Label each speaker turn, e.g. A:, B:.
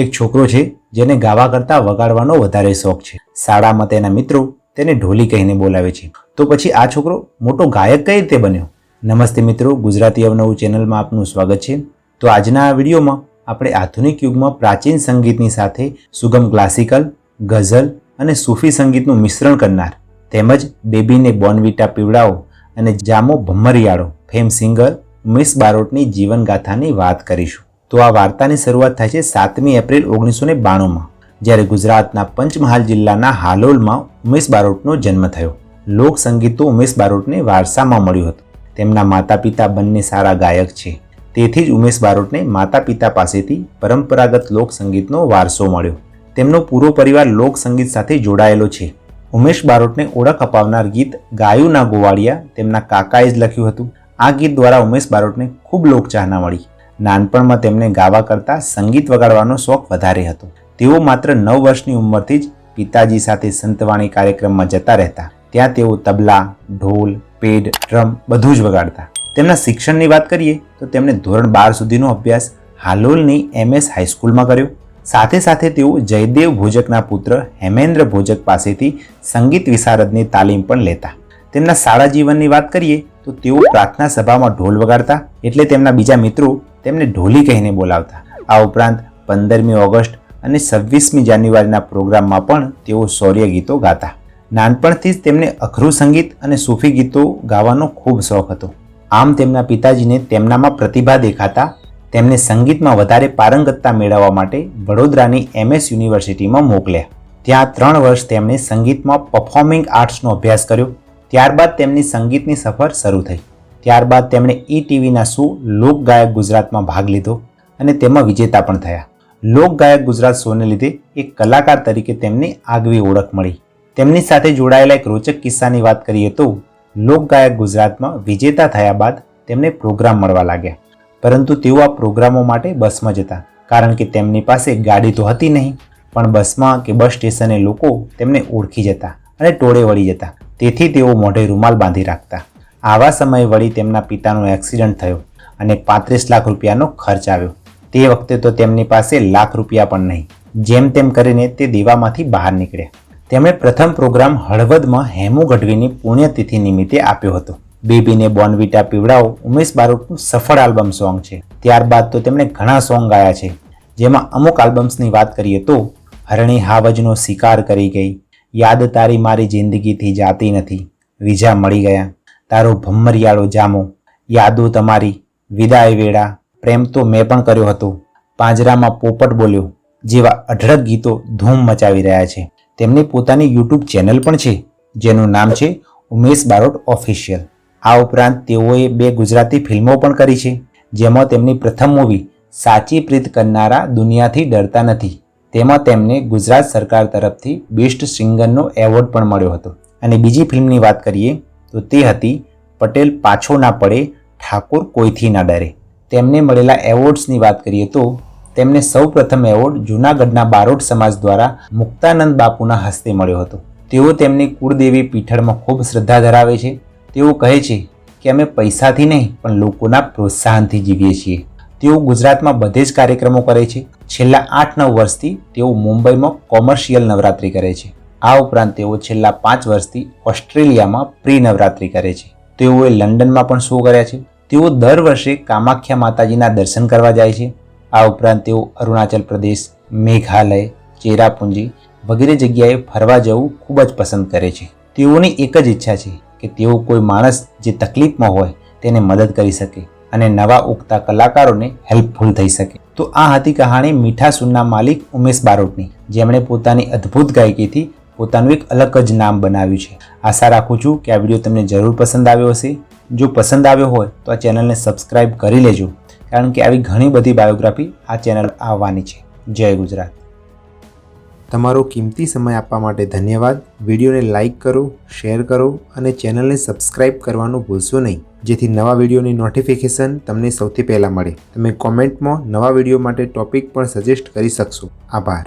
A: એક છોકરો છે જેને ગાવા કરતાં વગાડવાનો વધારે શોખ છે. શાળામાં તેના મિત્રો તેને ઢોલી કહીને બોલાવે છે. તો પછી આ છોકરો મોટો ગાયક કઈ રીતે બન્યો? નમસ્તે મિત્રો, ગુજરાતી અવનવું ચેનલમાં આપનું સ્વાગત છે. તો આજના આ વિડીયોમાં આપણે આધુનિક યુગમાં પ્રાચીન સંગીતની સાથે સુગમ ક્લાસિકલ, ગઝલ અને સૂફી સંગીતનું મિશ્રણ કરનાર, તેમજ બેબીને બોર્નવિટા પીવડાવો અને જામો ભમ્મરિયાળો ફેમ સિંગર મિસ બારોટની જીવનગાથાની વાત કરીશું. તો આ વાર્તાની શરૂઆત થાય છે સાતમી એપ્રિલ ઓગણીસો ને બાણુંમાં, જ્યારે ગુજરાતના પંચમહાલ જિલ્લાના હાલોલમાં ઉમેશ બારોટનો જન્મ થયો. લોક સંગીત તો ઉમેશ બારોટને વારસામાં મળ્યું હતું. તેમના માતા પિતા બંને સારા ગાયક છે. તેથી જ ઉમેશ બારોટને માતા પિતા પાસેથી પરંપરાગત લોક સંગીતનો વારસો મળ્યો. તેમનો પૂરો પરિવાર લોક સંગીત સાથે જોડાયેલો છે. ઉમેશ બારોટને ઓળખ અપાવનાર ગીત ગાયુના ગોવાળિયા તેમના કાકાએ જ લખ્યું હતું. આ ગીત દ્વારા ઉમેશ બારોટને ખૂબ લોકચાહના મળી. નાનપણમાં તેમને ગાવા કરતાં સંગીત વગાડવાનો શોખ વધારે હતો. તેઓ માત્ર નવ વર્ષની ઉંમરથી જ પિતાજી સાથે સંતવાણી કાર્યક્રમમાં જતા રહેતા. ત્યાં તેઓ તબલા, ઢોલ, પેડ, ડ્રમ બધું જ વગાડતા. તેમના શિક્ષણની વાત કરીએ તો તેમણે ધોરણ બાર સુધીનો અભ્યાસ હાલોલની એમએસ હાઈસ્કૂલમાં કર્યો. સાથે સાથે તેઓ જયદેવ ભોજકના પુત્ર હેમેન્દ્ર ભોજક પાસેથી સંગીત વિશારદની તાલીમ પણ લેતા. તેમના શાળા જીવનની વાત કરીએ તો તેઓ પ્રાર્થના સભામાં ઢોલ વગાડતા. એટલે તેમના બીજા મિત્રો તેમને ઢોલી કહીને બોલાવતા. આ ઉપરાંત પંદરમી ઓગસ્ટ અને છવ્વીસમી જાન્યુઆરીના પ્રોગ્રામમાં પણ તેઓ શૌર્ય ગીતો ગાતા. નાનપણથી જ તેમને અખરું સંગીત અને સૂફી ગીતો ગાવાનો ખૂબ શોખ હતો. આમ તેમના પિતાજીને તેમનામાં પ્રતિભા દેખાતા, તેમને સંગીતમાં વધારે પારંગતતા મેળવવા માટે વડોદરાની એમએસ યુનિવર્સિટીમાં મોકલ્યા. ત્યાં ત્રણ વર્ષ તેમણે સંગીતમાં પરફોર્મિંગ આર્ટ્સનો અભ્યાસ કર્યો. ત્યારબાદ તેમની સંગીતની સફર શરૂ થઈ. ત્યારબાદ તેમણે ઈ ટીવીના શો લોક ગાયક ગુજરાતમાં ભાગ લીધો અને તેમાં વિજેતા પણ થયા. લોક ગાયક ગુજરાત શોને લીધે એક કલાકાર તરીકે તેમને આગવી ઓળખ મળી. તેમની સાથે જોડાયેલા એક રોચક કિસ્સાની વાત કરીએ તો લોક ગાયક ગુજરાતમાં વિજેતા થયા બાદ તેમને પ્રોગ્રામ મળવા લાગ્યા. પરંતુ તેઓ આ પ્રોગ્રામો માટે બસમાં જતા, કારણ કે તેમની પાસે ગાડી તો હતી નહીં, પણ બસમાં કે બસ સ્ટેશને લોકો તેમને ઓળખી જતા અને ટોળે વળી જતા. તેથી તેઓ મોઢે રૂમાલ બાંધી રાખતા. આવા સમયે વળી તેમના પિતાનો એક્સિડન્ટ થયો અને પાંત્રીસ લાખ રૂપિયાનો ખર્ચ આવ્યો. તે વખતે તો તેમની પાસે લાખ રૂપિયા પણ નહીં. જેમ તેમ કરીને તે દેવામાંથી બહાર નીકળ્યા. તેમણે પ્રથમ પ્રોગ્રામ હળવદમાં હેમુ ગઢવીની પુણ્યતિથિ નિમિત્તે આપ્યો હતો. બેબીને બોર્નવિટા પીવડાવો, ઉમેશ બારોટનું સફળ આલ્બમ સોંગ છે. ત્યારબાદ તો તેમણે ઘણા સોંગ ગાયા છે. જેમાં અમુક આલ્બમ્સની વાત કરીએ તો, હરણી હાવજનો શિકાર કરી ગઈ. યાદ તારી મારી જિંદગીથી જાતી નથી. વિઝા મળી ગયા. તારો ભમ્મરિયાળો જામો. યાદો તમારી. વિદાય વેળા. પ્રેમ તો મેં પણ કર્યો હતો. પાંજરામાં પોપટ બોલ્યો. જેવા અઢળક ગીતો ધૂમ મચાવી રહ્યા છે. તેમની પોતાની યુટ્યુબ ચેનલ પણ છે, જેનું નામ છે ઉમેશ બારોટ ઓફિશિયલ. આ ઉપરાંત તેઓએ બે ગુજરાતી ફિલ્મો પણ કરી છે, જેમાં તેમની પ્રથમ મૂવી સાચી પ્રીત કરનારા દુનિયાથી ડરતા નથી. તેમાં તેમને ગુજરાત સરકાર તરફથી બેસ્ટ સિંગરનો એવોર્ડ પણ મળ્યો હતો. અને બીજી ફિલ્મની વાત કરીએ તો તે હતી. પટેલ પાછો ના પડે, ઠાકોર કોઈથી ના ડરે. તેમને મળેલા એવોર્ડ્સની વાત કરીએ તો, તેમને સૌ પ્રથમ એવોર્ડ જૂનાગઢના બારોટ સમાજ દ્વારા મુક્તાનંદ બાપુના હસ્તે મળ્યો હતો. તેઓ તેમની કુળદેવી પીઠળમાં ખૂબ શ્રદ્ધા ધરાવે છે. તેઓ કહે છે કે અમે પૈસાથી નહીં, પણ લોકોના પ્રોત્સાહનથી જીવીએ છીએ. તેઓ ગુજરાતમાં બધે જ કાર્યક્રમો કરે છે. છેલ્લા આઠ નવ વર્ષથી તેઓ મુંબઈમાં કોમર્શિયલ નવરાત્રિ કરે છે. આ ઉપરાંત તેઓ છેલ્લા પાંચ વર્ષથી ઓસ્ટ્રેલિયામાં પ્રી નવરાત્રિ કરે છે. તેઓએ લંડનમાં પણ શો કર્યા છે. તેઓ દર વર્ષે કામાખ્યા માતાજીના દર્શન કરવા જાય છે. આ ઉપરાંત તેઓ અરુણાચલ પ્રદેશ, મેઘાલય, ચેરાપુંજી વગેરે જગ્યાએ ફરવા જવું ખૂબ જ પસંદ કરે છે. તેઓની એક જ ઈચ્છા છે કે તેઓ કોઈ માણસ જે તકલીફમાં હોય તેને મદદ કરી શકે અને નવા ઉગતા કલાકારોને હેલ્પફુલ થઈ શકે. તો આ હતી કહાણી મીઠા સુનના માલિક ઉમેશ બારોટની. જેમણે પોતાની અદ્ભુત ગાયકીથી પોતાનું એક અલગ જ નામ બનાવ્યું છે. આશા રાખું છું કે આ વીડિયો તમને જરૂર પસંદ આવ્યો હશે. જો પસંદ આવ્યો હોય તો આ ચેનલને સબસ્ક્રાઇબ કરી લેજો, કારણ કે આવી ઘણી બધી બાયોગ્રાફી આ ચેનલ આવવાની છે. જય ગુજરાત. તમારો કિંમતી સમય આપવા માટે ધન્યવાદ. વિડીયોને લાઇક કરો, શેર કરો અને ચેનલને સબસ્ક્રાઇબ કરવાનું ભૂલશો નહીં. જેથી નવા વિડીયોની નોટિફિકેશન તમને સૌથી પહેલાં મળે. તમે કોમેન્ટમાં નવા વીડિયો માટે ટોપિક પણ સજેસ્ટ કરી શકશો. આભાર.